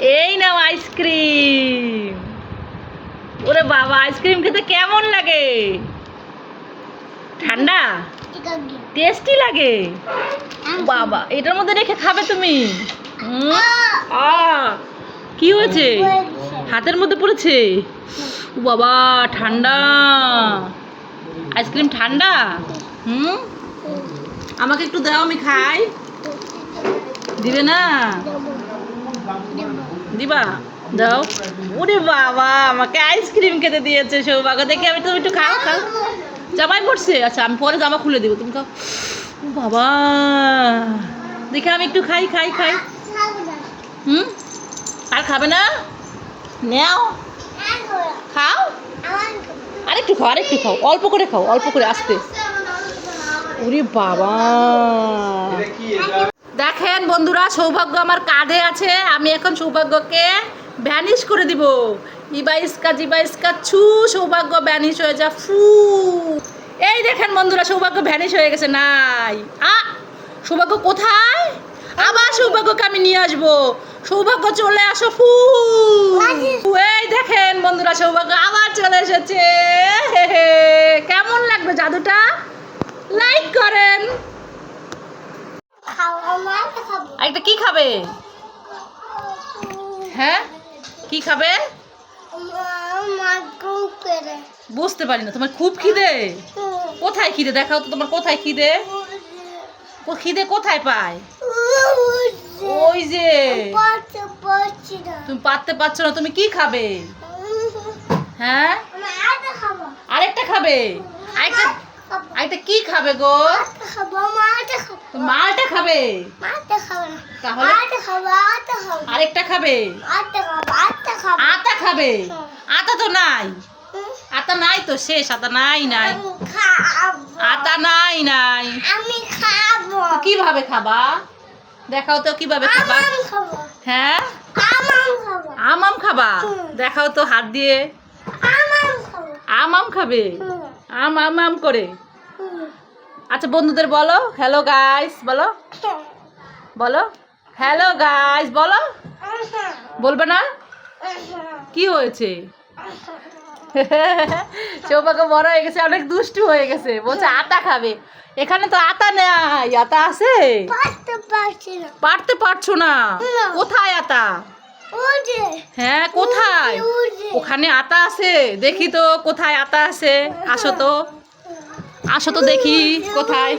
এই নাও আইসক্রিম। ওরে বাবা, আইসক্রিম খেতে কেমন লাগে? ঠান্ডা? টেস্টি লাগে। বাবা, এটার মধ্যে রেখে খাবে তুমি? কি হয়েছে? হাতের মধ্যে পড়েছে? বাবা, ঠান্ডা। আইসক্রিম ঠান্ডা? হুম? আমাকে একটু দাও, আমি খাই। দিবে না? দিবা? দাও। ওরে বাবা, আমাকে আইসক্রিম খেতে দিয়েছে সৌভাগ্য। দেখে আমি তুমি একটু খাও খাও। জামাই পড়ছে? আচ্ছা আমি পরে জামা খুলে দেবো, তুমি খাও। বাবা, দেখে আমি একটু খাই খাই খাই। হুম? আর খাবে না? নেও। খাও। আরেকটু খাও আরেকটু খাও। অল্প করে খাও, অল্প করে, আস্তে। ওরে বাবা। দেখেন বন্ধুরা, সৌভাগ্য আমার কাঁধে আছে। আমি এখন সৌভাগ্যকে ভ্যানিশ করে দিব। ইবা ইস্কা জিবা ইস্কা ছু, সৌভাগ্য ভ্যানিশ হয়ে যা, ফু। এই দেখেন বন্ধুরা, সৌভাগ্য ভ্যানিশ হয়ে গেছে, নাই। আ, সৌভাগ্য কোথায়? আবার সৌভাগ্যকে আমি নিয়ে আসব। সৌভাগ্য চলে আসো, ফু। এই দেখেন বন্ধুরা, সৌভাগ্য আবার চলে এসেছে। কেমন লাগবে জাদুটা? লাইক করেন। একটা কি খাবে? হ্যাঁ? কি খাবে? বুঝতে পারি না তোমার খুব খিদে? কোথায় খিদে? দেখাও তো তোমার কোথায় খিদে? ও খিদে কোথায় পায়? ওই যে। তুমি পারতে পারছ না তুমি কি খাবে? হ্যাঁ? আরেকটা খাবে? আরেকটা আরেকটা কি খাবে গো? তুমি মালটা খাবে? তাহলে? আরেকটা খাবে? আটা খাবে আটা তো নাই। আটা নাই তো শেষ আটা নাই নাই। আটা নাই নাই। আমি খাব। কীভাবে খাবা? দেখাও তো কীভাবে খাবা। হ্যাঁ? আম আম খাবা। দেখাও তো হাত দিয়ে। আম আম খাবে। আম আম আম করে। আচ্ছা বন্ধুদের বলো। হ্যালো গাইস বলো। বলো। হ্যালো গাইস বলো। বলবে না? কি হয়েছে? সৌভাগ্য বড় হয়ে গেছে অনেক দুষ্টু হয়ে গেছে। বলছে আটা খাবে। এখানে তো আটা নেই। আতা আছে? পারতে পারছি না। কোথায় আতা হ্যাঁ কোথায়? ওখানে আতা আছে। দেখি তো কোথায় আতা আছে? আসো তো। আসো তো দেখি কোথায়।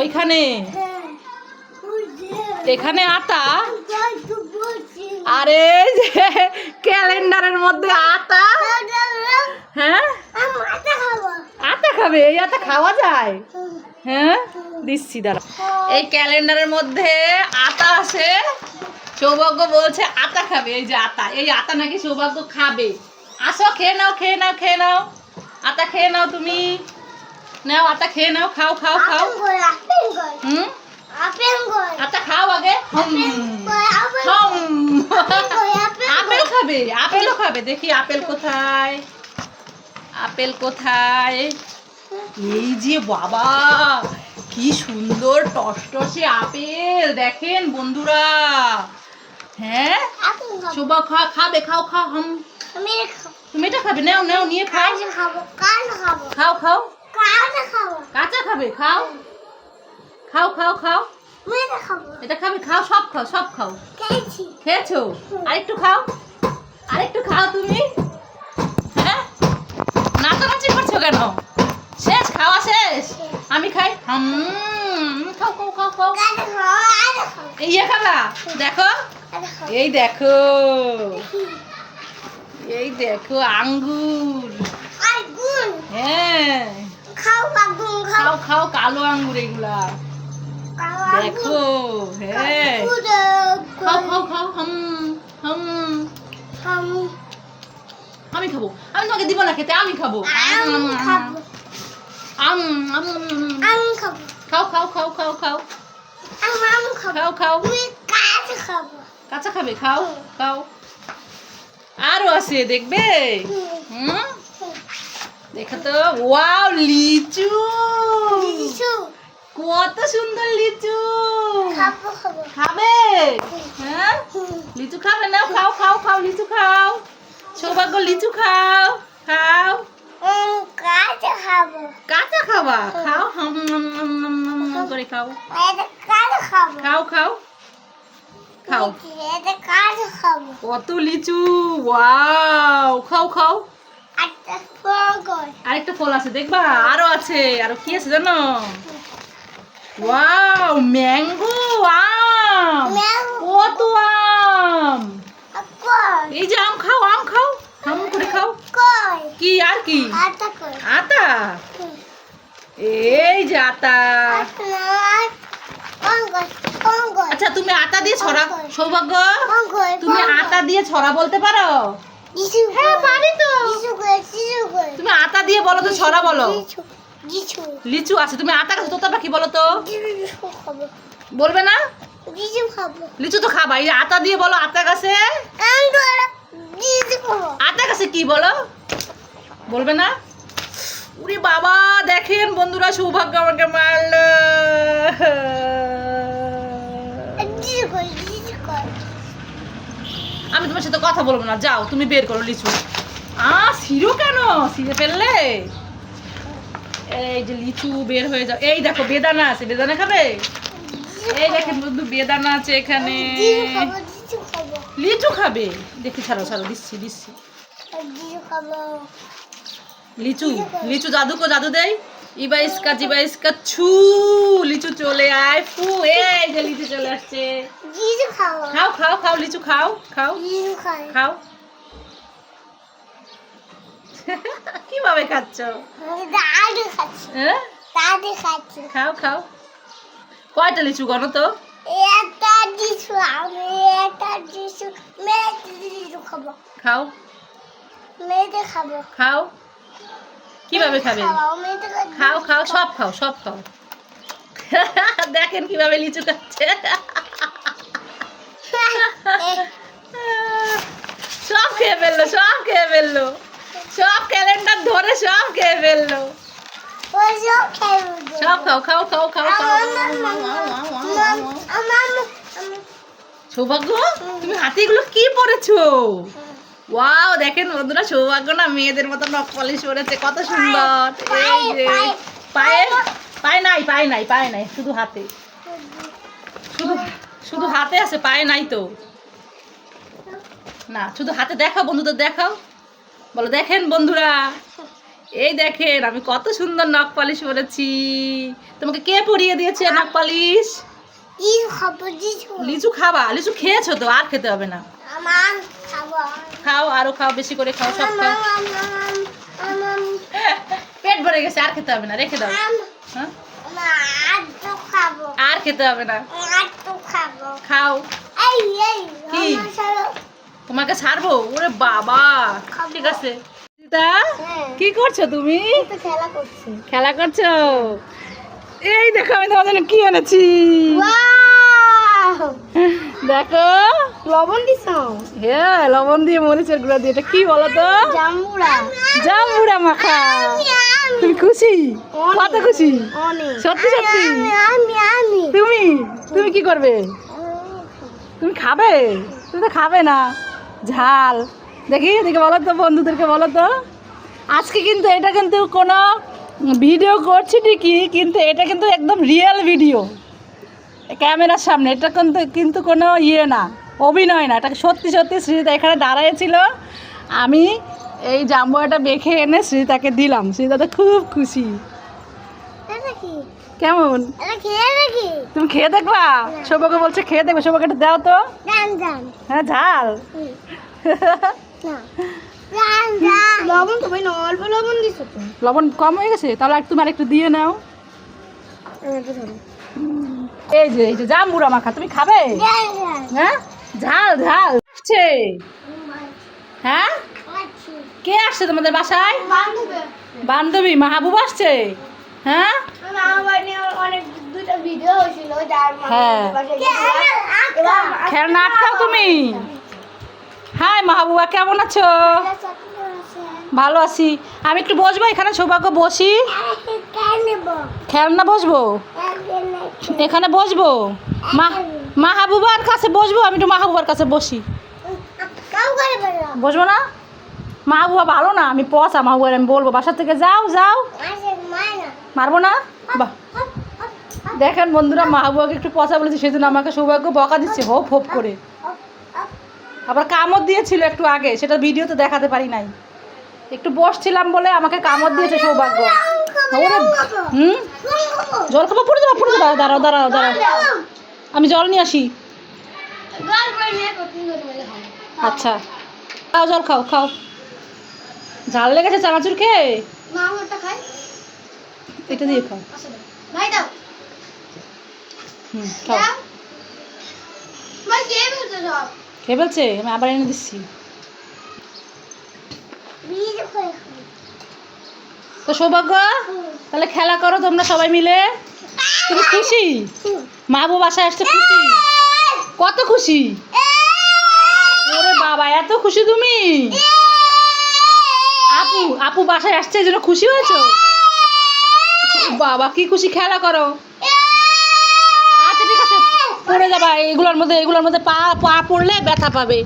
ওইখানে। এখানে আটা? আরে যে ক্যালেন্ডারের মধ্যে আটা? হ্যাঁ? আটা খাবে, এই আটা খাওয়া যায়। হ্যাঁ? দিচ্ছি দাঁড়া এই ক্যালেন্ডারের মধ্যে আটা আছে। সৌভাগ্য বলছে আটা খাবে, এই যে আটা। এই আটা নাকি সৌভাগ্য খাবে। আসো, খেয়ে নাও খেয়ে নাও খেয়ে নাও। আটা খেয়ে নাও তুমি। নাও আটা খেয়ে নাও খাও খাও খাও। হুম? আটা খাও আগে। আপেল খাবে আপেলও খাবে। দেখি আপেল কোথায়? আপেল কোথায়? এই যে বাবা কি সুন্দর টসটসে আপেল। দেখেন বন্ধুরা। হ্যাঁ? শোভা খা খাবে খাও খাও হাম। তুমি এটা খাবে? নাও নাও নিয়ে খাও। খাও খাও। কাঁচা খাবে। খাও। খাও খাও খাও। এটা খাবে খাও সব খাও সব খাও। খেয়েছি। আরেকটু খাও। আরেকটু খাও তুমি। হ্যাঁ? নাচানাচি করছ কেন? শেষ খাওয়া শেষ। আমি খাই। হুম খাও খাও খাও খাও। ইয়ে খাবা দেখো। এই দেখো। এই দেখো আঙ্গুর। হ্যাঁ। খাও আগুন খাও। খাও খাও কালো আঙ্গুর এগুলা। খাও দেখো হ্যাঁ খাও খাও খাও হাম হাম। খাও আমি খাব। আমি তোমাকে দিব না খেতে আমি খাব। আম খাব। আম আম আম খাব। খাও খাও খাও খাও খাও। আম খাব। খাও খাও। কাজ খাব। কাঁচা খাবে খাও খাও। আরও আছে দেখবে? হুম। দেখো তো। ওয়াও লিচু। লিচু। কত সুন্দর লিচু। খাব হ্যাঁ? লিচু খাবে না? খাও খাও খাও লিচু খাও। সৌভাগ্য লিচু খাও খাও। খাব। কাঁচা খাবা? খাও করে খাও। খাও খাও। খাও। কত লিচু। ওয়াও খাও খাও। আরেকটা ফল আছে দেখবা? আরও আছে আরও কি আছে জানো? ওয়াও ম্যাঙ্গো আম! কত আম! এই যে আম খাও আম খাও আম করে খাও। কি আর কি? আটা আতা? এই যে আতা। আচ্ছা তুমি আতা দিয়ে ছড়া সৌভাগ্য? তুমি আতা দিয়ে ছড়া বলতে পারো? হ্যাঁ পারি তো। তুমি আতা দিয়ে বলো তো ছড়া বলো। লিচু আছে তুমি আতা গাছ তোতা পাখি বলো তো? বলবে না? লিচু তো খাবা এই আতা দিয়ে বলো আতা গাছে? আতা গাছে কি বলো? বলবে না? উরে বাবা দেখেন বন্ধুরা সৌভাগ্য আমাকে মারলো। আমি তোমার সাথে কথা বলব না। যাও, তুমি বের করো, লিচু। আ, সিরো কেন? সিরে ফেললে? এই যে লিচু বের হয়ে যাও। এই দেখো, বেদানা আছে। বেদানা খাবে? এই দেখেন বন্ধু, বেদানা আছে এখানে। লিচু খাবে? দেখি, ছাড়ো ছাড়ো, দিচ্ছি দিচ্ছি। লিচু লিচু জাদু কো জাদু দেই। ইবা ইসকা জিবা ইসকা ছু, লিচু চলে। আয় ফু এই যে লিচু চলে আসছে। কিছু খাব খাও খাও খাও লিচু খাও খাও। কিছু খাই। খাও। কীভাবে খাচ্ছ? দাদু খাচ্ছি। হ্যাঁ? দাদু খাচ্ছি। খাও খাও। কয়টা লিচু গনো তো? একটা কিছু আমি একটা মেয়েতে কিছু খাব। খাও। মেয়েতে খাব। খাও। কীভাবে খাবে। খাও খাও সব খাও সব খাও। দেখেন কীভাবে লিচু খাচ্ছে সব খেয়ে ফেলল, সব খেয়ে ফেলল। সব ক্যালেন্ডার ধরে সব খেয়ে ফেলল। সব খাও খাও খাও খাও সৌভাগ্য? তুমি হাতে কি পরেছো? ওয়াও, দেখেন বন্ধুরা, সৌভাগ্য না মেয়েদের মতো নখ পলিশ পরেছে, কত সুন্দর। এই যে পায়ে পায়ে নাই পায় নাই পায়ে নাই শুধু হাতে। শুধু শুধু হাতে আছে পায়ে নাই তো। না শুধু হাতে দেখাও বন্ধুদের দেখাও। বলো দেখেন বন্ধুরা এই দেখেন আমি কত সুন্দর নখ পালিশ পরেছি তোমাকে কে পরিয়ে দিয়েছে নখ পালিশ? লিচু। খাবা? লিচু খেয়েছো তো? আর খেতে হবে না। খাও আরও খাও বেশি করে খাও সব খাও। পেট ভরে গেছে আর খেতে হবে না রেখে দাও। হ্যাঁ। আর খেতে হবে না। খাও। কি? তোমাকে ছাড়বো? ওরে বাবা। ঠিক আছে। হ্যাঁ। কি করছ তুমি? খেলা খেলা করছ? এই দেখো আমি তোমার জন্য কি এনেছি? দেখো। লবণ দিছ? হ্যাঁ লবণ দিয়ে মরিচের গুঁড়া দিয়ে। এটা কি বলো তো? জামুড়া। জামুড়া মাখা। তুমি খুশি? কত খুশি? সত্যি সত্যি? আমি আমি তুমি? তুমি কি করবে? তুমি খাবে? তুমি তো খাবে না। ঝাল। দেখি দেখে বলো তো বন্ধুদেরকে বলো তো। আজকে কিন্তু এটা কিন্তু কোনো ভিডিও করছি ঠিকই কিন্তু এটা কিন্তু একদম রিয়েল ভিডিও ক্যামেরার সামনে এটা কিন্তু কিন্তু কোনো ইয়ে না অভিনয় না এটা সত্যি সত্যি শ্রীতা এখানে দাঁড়াইছিল আমি এই জাম্বুয়াটা মেখে এনে শ্রীতাকে দিলাম শ্রীতা তো খুব খুশি। কেমন? এটা খেয়ে নাকি তুমি খেয়ে দেখবা? সৌভাগ্য বলছে খেয়ে দেখবে সৌভাগ্য একটু দাও তো। হ্যাঁ ঝাল। লবণ অল্প লবণ দিছো লবণ কম হয়ে গেছে তাহলে তুমি আর একটু দিয়ে নাও এই যে এই যে জাম্বুরা মাখা তুমি খাবে? হ্যাঁ? ঝাল ঝাল। আসছে। হ্যাঁ? কে আসছে তোমাদের বাসায়? বান্ধবী মাহবুব আসছে? হ্যাঁ? হ্যাঁ। খেলনা আটকাও তুমি। হাই মাহবুবা কেমন আছো? ভালো আছি। আমি একটু বসবো এখানে সৌভাগ্য বসি। খেলনা বসবো? এখানে বসবো? মা মাহাবুবার কাছে বসবো? আমি একটু মাহাবুবার কাছে বসি। বসবো না? মাহবুবা ভালো না? আমি পচা মাহবুবার আমি বলব। বাসা থেকে যাও যাও। মারবো না? বাহ। দেখেন বন্ধুরা মাহবুবাকে একটু পচা বলেছি, সেজন্য আমাকে সৌভাগ্য বকা দিচ্ছে। হোপ হোপ করে। আবার কামড় দিয়েছিল একটু আগে, সেটা ভিডিওতে দেখাতে পারি নাই। একটু বসছিলাম বলে আমাকে কামড় দিয়েছে সৌভাগ্য। হুম? জল খাব, পড়ে যাব পড়ে যাব দাঁড়াও দাঁড়াও দাঁড়াও। আমি জল নিয়ে আসি। আচ্ছা। খাও, জল খাও খাও। ঝাল লেগেছে চানাচুর খেয়ে? এটা দিয়ে খাও। হুম, খাও। খেয়ে ফেলছে? আমি আবার এনে দিচ্ছি। তো সৌভাগ্য, তাহলে খেলা করো তোমরা সবাই মিলে। তুমি খুশি? মা বউ বাসায় আসতে খুশি? কত খুশি? ওরে বাবা, এত খুশি তুমি? আপু আপু বাসায় আসছে, এই জন্য খুশি হয়েছো? বাবা, কি খুশি, খেলা করো। আচ্ছা ঠিক আছে, পড়ে যাবা। এগুলোর মধ্যে এগুলোর মধ্যে পা পা পড়লে ব্যথা পাবে।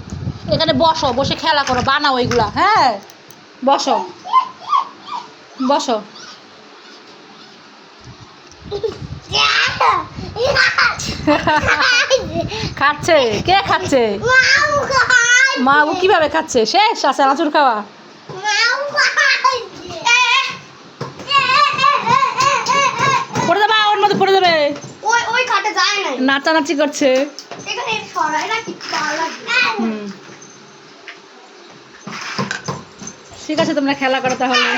এখানে বসো, বসে খেলা করো, বানাও এগুলা হ্যাঁ? বসো। বসো। খাচ্ছে? কে খাচ্ছে? মা, ও কীভাবে খাচ্ছে? শেষ, আছে আঁচুর খাওয়া। পড়ে যাবে, ওর মধ্যে পড়ে যাবে। নাচানাচি করছে। ঠিক আছে, তোমরা খেলা করো তাহলে।